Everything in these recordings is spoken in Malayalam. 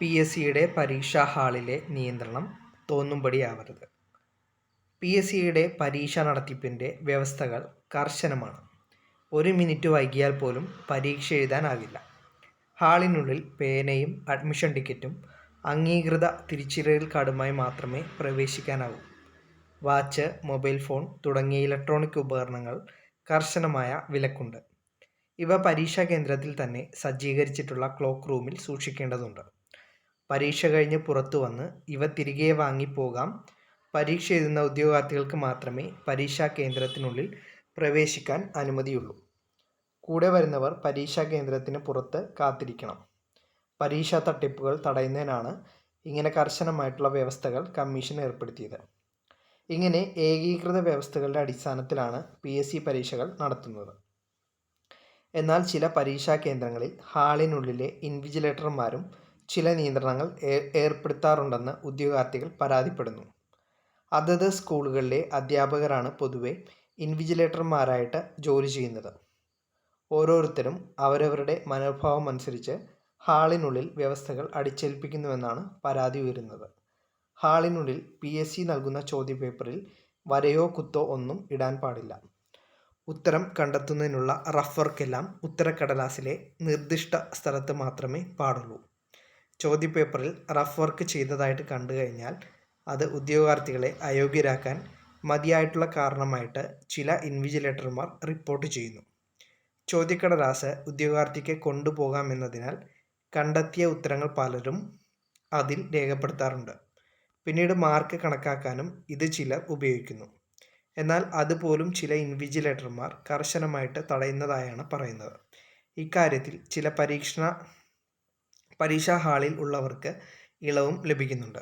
പി എസ് സിയുടെ പരീക്ഷാ ഹാളിലെ നിയന്ത്രണം തോന്നുംപടിയാവരുത് പി എസ് സിയുടെ പരീക്ഷ നടത്തിപ്പിന്റെ വ്യവസ്ഥകൾ കർശനമാണ്. ഒരു മിനിറ്റ് വൈകിയാൽ പോലും പരീക്ഷ എഴുതാനാവില്ല. ഹാളിനുള്ളിൽ പേനയും അഡ്മിഷൻ ടിക്കറ്റും അംഗീകൃത തിരിച്ചറിയൽ കാർഡുമായി മാത്രമേ പ്രവേശിക്കാനാവൂ. വാച്ച് മൊബൈൽ ഫോൺ തുടങ്ങിയ ഇലക്ട്രോണിക് ഉപകരണങ്ങൾ കർശനമായ വിലക്കുണ്ട്. ഇവ പരീക്ഷാ കേന്ദ്രത്തിൽ തന്നെ സജ്ജീകരിച്ചിട്ടുള്ള ക്ലോക്ക് റൂമിൽ സൂക്ഷിക്കേണ്ടതുണ്ട്. പരീക്ഷ കഴിഞ്ഞ് പുറത്തു വന്ന് ഇവ തിരികെ വാങ്ങിപ്പോകാം. പരീക്ഷ എഴുതുന്ന ഉദ്യോഗാർത്ഥികൾക്ക് മാത്രമേ പരീക്ഷാ കേന്ദ്രത്തിനുള്ളിൽ പ്രവേശിക്കാൻ അനുമതിയുള്ളൂ. കൂടെ വരുന്നവർ പരീക്ഷാ കേന്ദ്രത്തിന് പുറത്ത് കാത്തിരിക്കണം. പരീക്ഷാ തട്ടിപ്പുകൾ തടയുന്നതിനാണ് ഇങ്ങനെ കർശനമായിട്ടുള്ള വ്യവസ്ഥകൾ കമ്മീഷൻ ഏർപ്പെടുത്തിയത്. ഇങ്ങനെ ഏകീകൃത വ്യവസ്ഥകളുടെ അടിസ്ഥാനത്തിലാണ് പി എസ് സി പരീക്ഷകൾ നടത്തുന്നത്. എന്നാൽ ചില പരീക്ഷാ കേന്ദ്രങ്ങളിൽ ഹാളിനുള്ളിലെ ഇൻവിജിലേറ്റർമാരും ചില നിയന്ത്രണങ്ങൾ ഏർപ്പെടുത്താറുണ്ടെന്ന് ഉദ്യോഗാർത്ഥികൾ പരാതിപ്പെടുന്നു. അതത് സ്കൂളുകളിലെ അധ്യാപകരാണ് പൊതുവെ ഇൻവിജിലേറ്റർമാരായിട്ട് ജോലി ചെയ്യുന്നത്. ഓരോരുത്തരും അവരവരുടെ മനോഭാവം അനുസരിച്ച് ഹാളിനുള്ളിൽ വ്യവസ്ഥകൾ അടിച്ചേൽപ്പിക്കുന്നുവെന്നാണ് പരാതി ഉയരുന്നത്. ഹാളിനുള്ളിൽ പി. എസ്. സി. നൽകുന്ന ചോദ്യപേപ്പറിൽ വരയോ കുത്തോ ഒന്നും ഇടാൻ പാടില്ല. ഉത്തരം കണ്ടെത്തുന്നതിനുള്ള റഫർക്കെല്ലാം ഉത്തരക്കടലാസിലെ നിർദ്ദിഷ്ട സ്ഥലത്ത് മാത്രമേ പാടുള്ളൂ. ചോദ്യപേപ്പറിൽ റഫ് വർക്ക് ചെയ്തതായിട്ട് കണ്ടു കഴിഞ്ഞാൽ അത് ഉദ്യോഗാർത്ഥികളെ അയോഗ്യരാക്കാൻ മതിയായിട്ടുള്ള കാരണമായിട്ട് ചില ഇൻവിജിലേറ്റർമാർ റിപ്പോർട്ട് ചെയ്യുന്നു. ചോദ്യക്കടലാസ് ഉദ്യോഗാർത്ഥിക്ക് കൊണ്ടുപോകാമെന്നതിനാൽ കണ്ടെത്തിയ ഉത്തരങ്ങൾ പലരും അതിൽ രേഖപ്പെടുത്താറുണ്ട്. പിന്നീട് മാർക്ക് കണക്കാക്കാനും ഇത് ചിലർ ഉപയോഗിക്കുന്നു. എന്നാൽ അതുപോലും ചില ഇൻവിജിലേറ്റർമാർ കർശനമായിട്ട് തടയുന്നതായാണ് പറയുന്നത്. ഇക്കാര്യത്തിൽ ചില പരീക്ഷണ പരീക്ഷാ ഹാളിൽ ഉള്ളവർക്ക് ഇളവും ലഭിക്കുന്നുണ്ട്.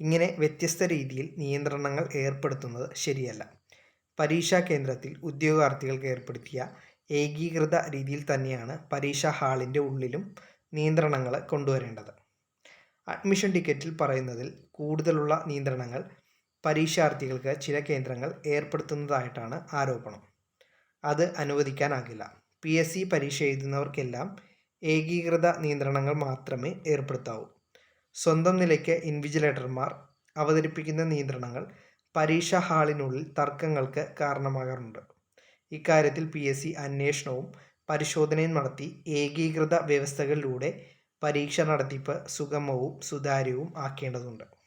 ഇങ്ങനെ വ്യത്യസ്ത രീതിയിൽ നിയന്ത്രണങ്ങൾ ഏർപ്പെടുത്തുന്നത് ശരിയല്ല. പരീക്ഷാ കേന്ദ്രത്തിൽ ഉദ്യോഗാർത്ഥികൾക്ക് ഏർപ്പെടുത്തിയ ഏകീകൃത രീതിയിൽ തന്നെയാണ് പരീക്ഷാ ഹാളിന്റെ ഉള്ളിലും നിയന്ത്രണങ്ങൾ കൊണ്ടുവരേണ്ടത്. അഡ്മിഷൻ ടിക്കറ്റിൽ പറയുന്നതിൽ കൂടുതലുള്ള നിയന്ത്രണങ്ങൾ പരീക്ഷാർത്ഥികൾക്ക് ചില കേന്ദ്രങ്ങൾ ഏർപ്പെടുത്തുന്നതായിട്ടാണ് ആരോപണം. അത് അനുവദിക്കാനാകില്ല. പി എസ് സി പരീക്ഷ എഴുതുന്നവർക്കെല്ലാം ഏകീകൃത നിയന്ത്രണങ്ങൾ മാത്രമേ ഏർപ്പെടുത്താവൂ. സ്വന്തം നിലയ്ക്ക് ഇൻവിജിലേറ്റർമാർ അവതരിപ്പിക്കുന്ന നിയന്ത്രണങ്ങൾ പരീക്ഷാ ഹാളിനുള്ളിൽ തർക്കങ്ങൾക്ക് കാരണമാകാറുണ്ട്. ഇക്കാര്യത്തിൽ പി എസ് സി അന്വേഷണവും പരിശോധനയും നടത്തി ഏകീകൃത വ്യവസ്ഥകളിലൂടെ പരീക്ഷ നടത്തിപ്പ് സുഗമവും സുതാര്യവും ആക്കേണ്ടതുണ്ട്.